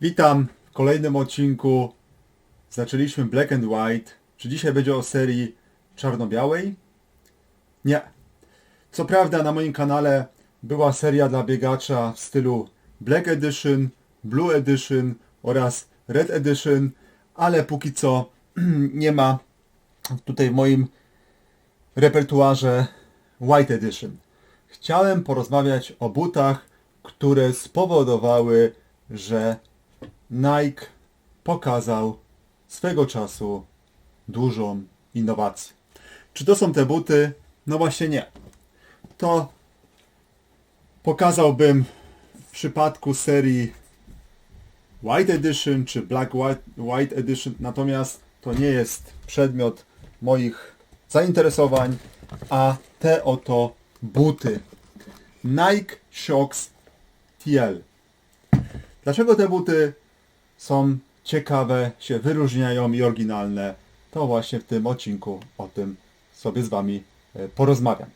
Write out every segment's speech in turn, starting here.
Witam w kolejnym odcinku. Zaczęliśmy Black and White. Czy dzisiaj będzie o serii czarno-białej? Nie. Co prawda na moim kanale była seria dla biegacza w stylu Black Edition, Blue Edition oraz Red Edition, ale póki co nie ma tutaj w moim repertuarze White Edition. Chciałem porozmawiać o butach, które spowodowały, że Nike pokazał swego czasu dużą innowację. Czy to są te buty? No właśnie nie. To pokazałbym w przypadku serii White Edition czy Black White, White Edition, natomiast to nie jest przedmiot moich zainteresowań, a te oto buty. Nike Shocks TL. Dlaczego te buty są ciekawe, się wyróżniają i oryginalne? To właśnie w tym odcinku o tym sobie z Wami e, porozmawiam.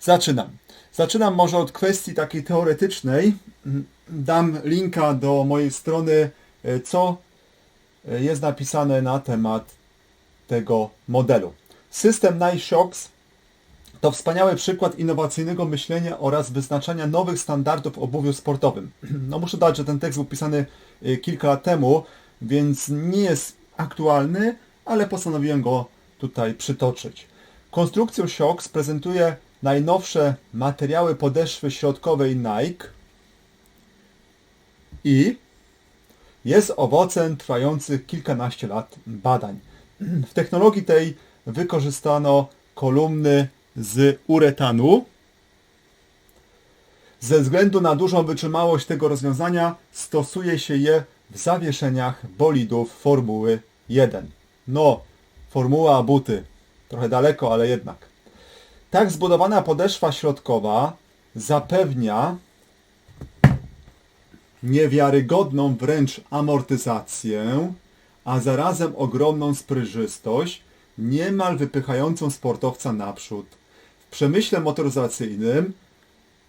Zaczynam. Zaczynam może od kwestii takiej teoretycznej. Dam linka do mojej strony, e, co e, jest napisane na temat tego modelu. System Nike Shocks to wspaniały przykład innowacyjnego myślenia oraz wyznaczania nowych standardów w obuwiu sportowym. No muszę dodać, że ten tekst był pisany y, kilka lat temu, więc nie jest aktualny, ale postanowiłem go tutaj przytoczyć. Konstrukcję Shocks prezentuje najnowsze materiały podeszwy środkowej Nike i jest owocem trwających kilkanaście lat badań. W technologii tej wykorzystano kolumny z uretanu. Ze względu na dużą wytrzymałość tego rozwiązania stosuje się je w zawieszeniach bolidów Formuły 1. No, formuła buty. Trochę daleko, ale jednak. Tak zbudowana podeszwa środkowa zapewnia niewiarygodną wręcz amortyzację, a zarazem ogromną sprężystość, niemal wypychającą sportowca naprzód. Przemyśle motoryzacyjnym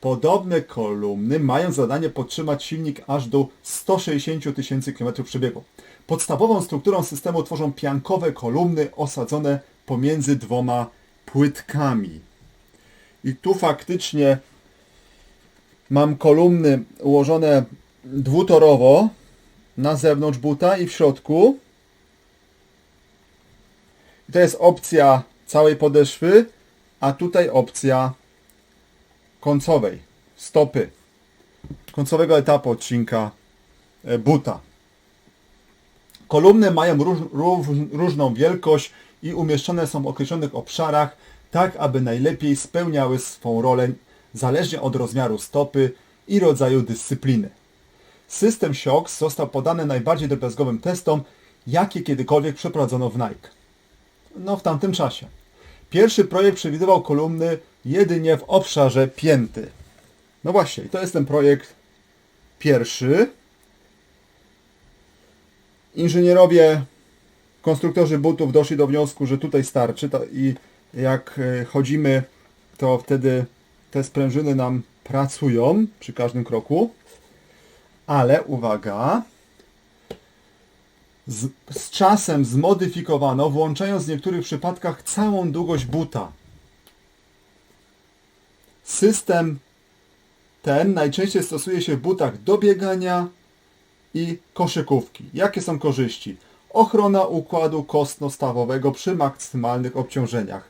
podobne kolumny mają zadanie podtrzymać silnik aż do 160 tysięcy km przebiegu. Podstawową strukturą systemu tworzą piankowe kolumny osadzone pomiędzy dwoma płytkami. I tu faktycznie mam kolumny ułożone dwutorowo na zewnątrz buta i w środku. I to jest opcja całej podeszwy, a tutaj opcja końcowej, stopy, końcowego etapu odcinka e, buta. Kolumny mają róż, róż, różną wielkość i umieszczone są w określonych obszarach, tak aby najlepiej spełniały swą rolę zależnie od rozmiaru stopy i rodzaju dyscypliny. System Shocks został podany najbardziej drobiazgowym testom, jakie kiedykolwiek przeprowadzono w Nike. No w tamtym czasie. Pierwszy projekt przewidywał kolumny jedynie w obszarze pięty. No właśnie, to jest ten projekt pierwszy. Inżynierowie, konstruktorzy butów doszli do wniosku, że tutaj starczy i jak e, chodzimy, to wtedy te sprężyny nam pracują przy każdym kroku. Ale uwaga, z, z czasem zmodyfikowano, włączając w niektórych przypadkach całą długość buta. System ten najczęściej stosuje się w butach do biegania i koszykówki. Jakie są korzyści? Ochrona układu kostno-stawowego przy maksymalnych obciążeniach.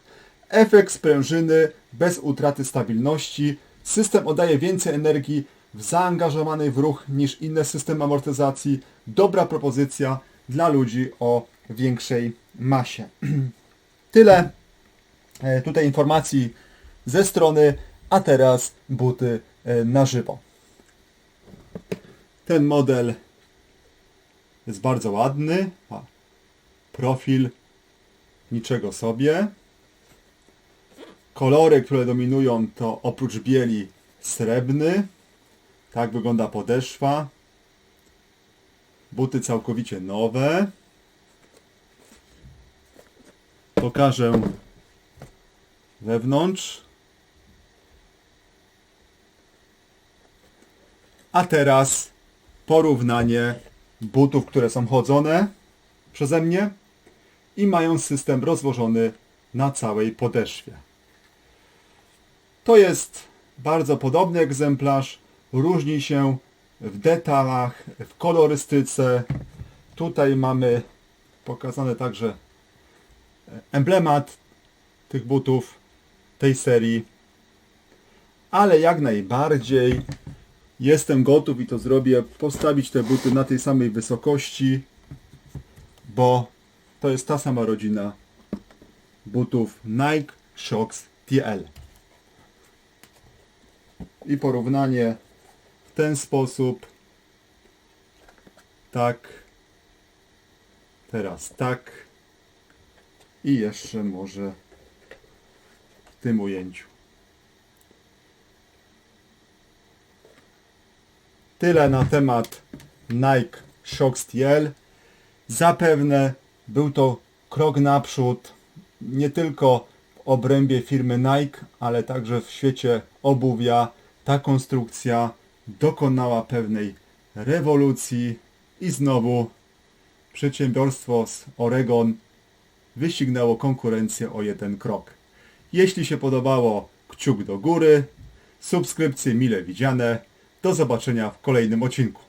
Efekt sprężyny bez utraty stabilności. System oddaje więcej energii w zaangażowanej w ruch niż inne systemy amortyzacji. Dobra propozycja dla ludzi o większej masie. Tyle e, tutaj informacji ze strony, a teraz buty e, na żywo. Ten model jest bardzo ładny, profil niczego sobie. Kolory, które dominują to oprócz bieli srebrny. Tak wygląda podeszwa. Buty całkowicie nowe. Pokażę wewnątrz. A teraz porównanie butów, które są chodzone przeze mnie i mają system rozłożony na całej podeszwie. To jest bardzo podobny egzemplarz, różni się w detalach, w kolorystyce. Tutaj mamy pokazane także emblemat tych butów tej serii, ale jak najbardziej jestem gotów i to zrobię, postawić te buty na tej samej wysokości, bo to jest ta sama rodzina butów Nike Shox TL. I porównanie ten sposób. Tak. Teraz tak. I jeszcze może w tym ujęciu. Tyle na temat Nike Shox TL. Zapewne był to krok naprzód nie tylko w obrębie firmy Nike, ale także w świecie obuwia. Ta konstrukcja dokonała pewnej rewolucji i znowu przedsiębiorstwo z Oregon wyścignęło konkurencję o jeden krok. Jeśli się podobało, kciuk do góry, subskrypcje mile widziane. Do zobaczenia w kolejnym odcinku.